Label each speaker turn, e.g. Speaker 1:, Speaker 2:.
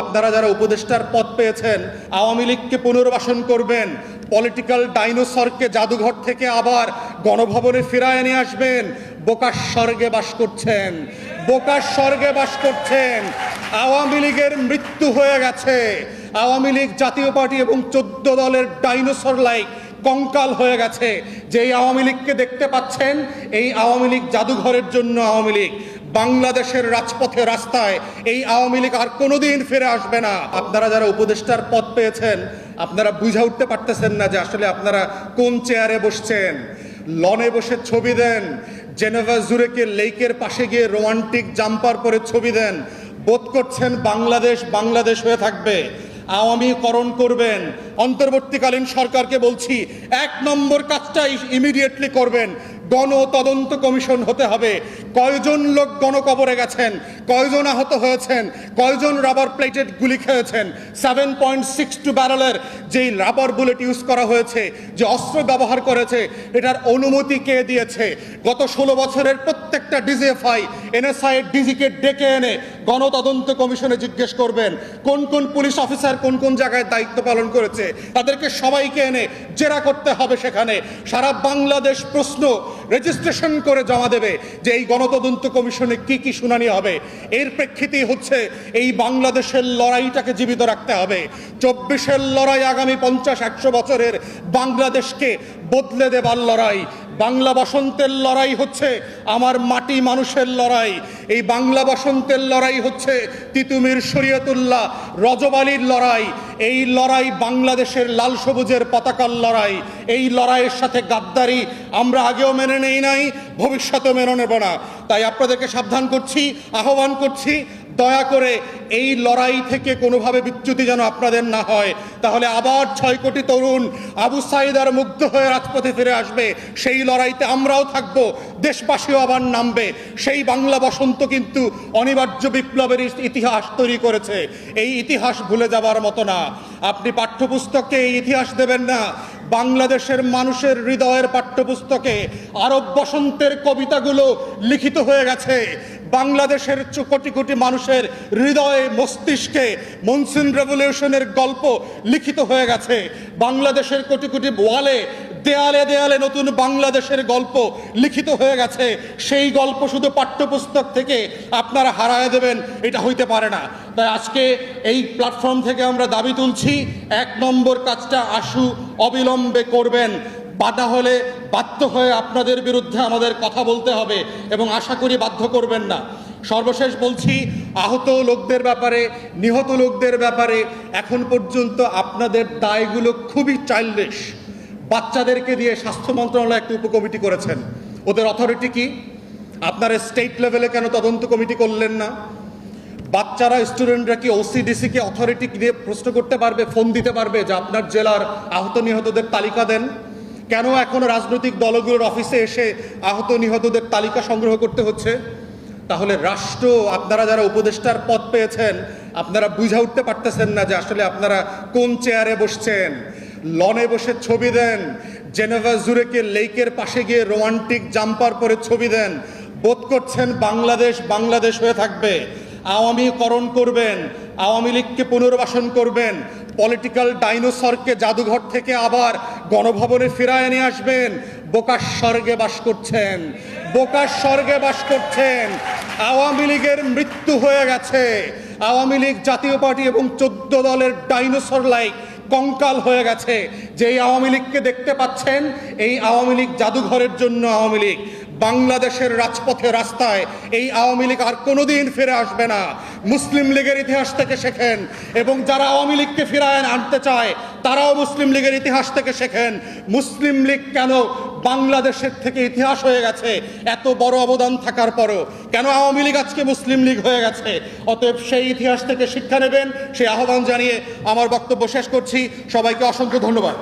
Speaker 1: আপনারা যারা উপদেষ্টার পদ পেয়েছেন, আওয়ামী লীগকে পুনর্বাসন করবেন পলিটিক্যাল ডাইনোসরকে জাদুঘর থেকে আবার গণভবনে ফিরায় নিয়ে আসবেন বোকার স্বর্গে বাস করছেন বোকার স্বর্গে বাস করছেন, আওয়ামী লীগের মৃত্যু হয়ে গেছে, আওয়ামী লীগ জাতীয় পার্টি এবং চোদ্দ দলের ডাইনোসর লাইক কঙ্কাল হয়ে গেছে। যেই আওয়ামী লীগকে দেখতে পাচ্ছেন, এই আওয়ামী লীগ জাদুঘরের জন্য আওয়ামী লীগ। বাংলাদেশের রাজপথে রাস্তায় এই আওয়ামী লীগ আর কোনোদিন ফিরে আসবে না। আপনারা যারা উপদেষ্টার পদ পেয়েছেন, আপনারা বুঝা উঠতে পারতেছেন না যে আসলে আপনারা কোন চেয়ারে বসছেন। লনে বসে ছবি দেন, জেনেভা জুরেকে লেকের পাশে গিয়ে রোমান্টিক জাম্পার পরে ছবি দেন। বোধ করছেন বাংলাদেশ বাংলাদেশ হয়ে থাকবে। আওয়ামীকরণ করবেন। অন্তর্বর্তীকালীন সরকারকে বলছি, এক নম্বর কাজটা ইমিডিয়েটলি করবেন। গণ তদন্ত কমিশন হতে হবে। কয়জন লোক গণকবরে গেছেন? কয়জন আহত হয়েছেন? কয়জন রাবার প্লেটেড গুলি খেয়েছেন? সেভেন পয়েন্ট সিক্স টু ব্যারেলের যেই রাবার বুলেট ইউজ করা হয়েছে, যে অস্ত্র ব্যবহার করেছে, এটার অনুমতি কে দিয়েছে? গত ষোলো বছরের প্রত্যেকটা ডিজিএফআই এনএসআই ডিজিকে ডেকে এনে গণতদন্ত কমিশনে জিজ্ঞেস করবেন, কোন কোন পুলিশ অফিসার কোন কোন জায়গায় দায়িত্ব পালন করেছে? তাদেরকে সবাইকে এনে জেরা করতে হবে সেখানে। সারা বাংলাদেশ প্রশ্ন রেজিস্ট্রেশন করে জমা দেবে যে এই গণতদন্ত কমিশনে কি কি শুনানি হবে। এর প্রেক্ষিতেই হচ্ছে এই বাংলাদেশের লড়াইটাকে জীবিত রাখতে হবে। চব্বিশের লড়াই আগামী পঞ্চাশ, একশো বছরের বাংলাদেশকে বদলে দেবার লড়াই। বাংলা বসন্তের লড়াই হচ্ছে আমার মাটি মানুষের লড়াই। এই বাংলা বসন্তের লড়াই হচ্ছে তিতুমির শরীয়তুল্লাহ রজবালির লড়াই। এই লড়াই বাংলাদেশের লাল সবুজের পতাকার লড়াই। এই লড়াইয়ের সাথে গাদ্দারি আমরা আগেও মেনে নেই নাই, ভবিষ্যতেও মেনে নেব না। তাই আপনাদেরকে সাবধান করছি, আহ্বান করছি দয়া করে এই লড়াই থেকে কোনোভাবে বিচ্যুতি যেন আপনাদের না হয়। তাহলে আবার ছয় কোটি তরুণ আবু সাইদার মুগ্ধ হয়ে রাজপথে ফিরে আসবে। সেই লড়াইতে আমরাও থাকব, দেশবাসীও আবার নামবে। সেই বাংলা বসন্ত কিন্তু অনিবার্য বিপ্লবের ইতিহাস তৈরি করেছে। এই ইতিহাস ভুলে যাবার মতো না। আপনি পাঠ্যপুস্তকে এই ইতিহাস দেবেন না। বাংলাদেশের মানুষের হৃদয়ের পাঠ্যপুস্তকে আরব বসন্তের কবিতাগুলো লিখিত হয়ে গেছে। বাংলাদেশের কোটি কোটি মানুষের হৃদয়ে মস্তিষ্কে মনসুন রেভলিউশনের গল্প লিখিত হয়ে গেছে। বাংলাদেশের কোটি কোটি ওয়ালে, দেয়ালে দেয়ালে নতুন বাংলাদেশের গল্প লিখিত হয়ে গেছে। সেই গল্প শুধু পাঠ্যপুস্তক থেকে আপনারা হারায় দেবেন, এটা হইতে পারে না। তাই আজকে এই প্ল্যাটফর্ম থেকে আমরা দাবি তুলছি, এক নম্বর কাজটা আশু অবিলম্বে করবেন। বাধা হলে বাধ্য হয়ে আপনাদের বিরুদ্ধে আমাদের কথা বলতে হবে এবং আশা করি বাধ্য করবেন না। সর্বশেষ বলছি, আহত লোকদের ব্যাপারে, নিহত লোকদের ব্যাপারে এখন পর্যন্ত আপনাদের দায়গুলো খুবই চাইল্ডিশ বাচ্চাদেরকে দিয়ে স্বাস্থ্য মন্ত্রণালয় একটা উপকমিটি করেছেন। ওদের অথরিটি কি? আপনারা স্টেট লেভেলে কেন তদন্ত কমিটি করলেন না? বাচ্চারা স্টুডেন্টরা কি ওসিডিসি কে অথরিটি দিয়ে প্রশ্ন করতে পারবে ফোন দিতে পারবে যে আপনার জেলার আহত নিহতদের তালিকা দেন? কেন এখনও রাজনৈতিক দলগুলোর অফিসে এসে আহত নিহতদের তালিকা সংগ্রহ করতে হচ্ছে? তাহলে রাষ্ট্র, আপনারা যারা উপদেষ্টার পদ পেয়েছেন, আপনারা বুঝা উঠতে পারতেছেন না যে আসলে আপনারা কোন চেয়ারে বসছেন। লনে বসে ছবি দেন, জেনেভা জুরেকে লেকের পাশে গিয়ে রোমান্টিক জাম্পার পরে ছবি দেন। বোধ করছেন বাংলাদেশ বাংলাদেশ হয়ে থাকবে। আওয়ামীকরণ করবেন। আওয়ামী লীগকে পুনর্বাসন করবেন। পলিটিক্যাল ডাইনোসরকে জাদুঘর থেকে আবার গণভবনে ফিরায় নিয়ে আসবেন। বোকার স্বর্গে বাস করছেন। বোকার স্বর্গে বাস করছেন। আওয়ামী লীগের মৃত্যু হয়ে গেছে। আওয়ামী লীগ জাতীয় পার্টি এবং চোদ্দ দলের ডাইনোসর লাইক কঙ্কাল হয়ে গেছে। যেই আওয়ামী লীগকে দেখতে পাচ্ছেন, এই আওয়ামী লীগ জাদুঘরের জন্য আওয়ামী লীগ। বাংলাদেশের রাজপথে রাস্তায় এই আওয়ামী লীগ আর কোনোদিন ফিরে আসবে না। মুসলিম লীগের ইতিহাস থেকে শেখেন এবং যারা আওয়ামী লীগকে ফিরায় আনতে চায়, তারাও মুসলিম লীগের ইতিহাস থেকে শেখেন। মুসলিম লীগ কেন বাংলাদেশের থেকে ইতিহাস হয়ে গেছে? এত বড় অবদান থাকার পরও কেন আওয়ামী লীগ আজকে মুসলিম লীগ হয়ে গেছে? অতএব সেই ইতিহাস থেকে শিক্ষা নেবেন। সেই আহ্বান জানিয়ে আমার বক্তব্য শেষ করছি। সবাইকে অসংখ্য ধন্যবাদ।